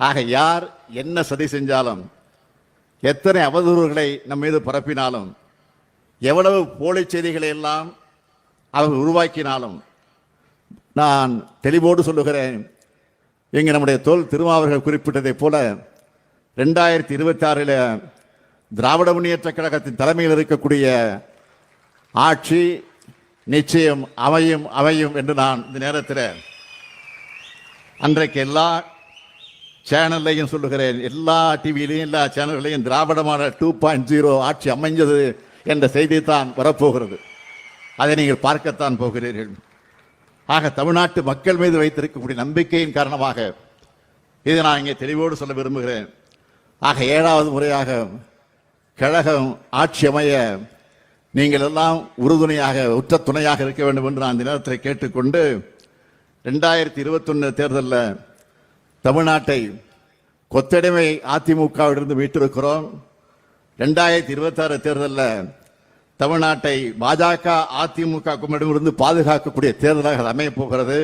ஆக யார் என்ன சதி செஞ்சாலும் எத்தனை அவதூறுகளை நம் மீது பரப்பினாலும் எவ்வளவு போலி செய்திகளை எல்லாம் அவர்கள் உருவாக்கினாலும் நான் தெளிவோடு சொல்லுகிறேன். இங்கே நம்முடைய தோல் திருமாவர்கள் குறிப்பிட்டதைப் போல ரெண்டாயிரத்தி இருபத்தி ஆறில் திராவிட முன்னேற்ற கழகத்தின் தலைமையில் இருக்கக்கூடிய ஆட்சி நிச்சயம் அமையும் அமையும் என்று நான் இந்த நேரத்தில் அன்றைக்கு எல்லா சேனல்லையும் சொல்லுகிறேன். எல்லா டிவியிலையும் எல்லா சேனல்களையும் திராவிடமான டூ பாயிண்ட் ஜீரோ ஆட்சி அமைஞ்சது என்ற செய்தி தான் வரப்போகிறது. அதை நீங்கள் பார்க்கத்தான் போகிறீர்கள். ஆக தமிழ்நாட்டு மக்கள் மீது வைத்திருக்கக்கூடிய நம்பிக்கையின் காரணமாக இதை நான் இங்கே தெளிவோடு சொல்ல விரும்புகிறேன். ஆக ஏழாவது முறையாக கழகம் ஆட்சி அமைய நீங்கள் எல்லாம் உறுதுணையாக உற்ற துணையாக இருக்க வேண்டும் என்று நான் இந்த நேரத்தில் கேட்டுக்கொண்டு ரெண்டாயிரத்தி இருபத்தொன்னு தேர்தலில் தமிழ்நாட்டை கொத்தடிமை அதிமுகவிலிருந்து மீட்டிருக்கிறோம் ரெண்டாயிரத்தி இருபத்தாறு தேர்தலில் தமிழ்நாட்டை பாஜக அதிமுக கும்பிடமிருந்து பாதுகாக்கக்கூடிய தேர்தலாக அமையப் போகிறது.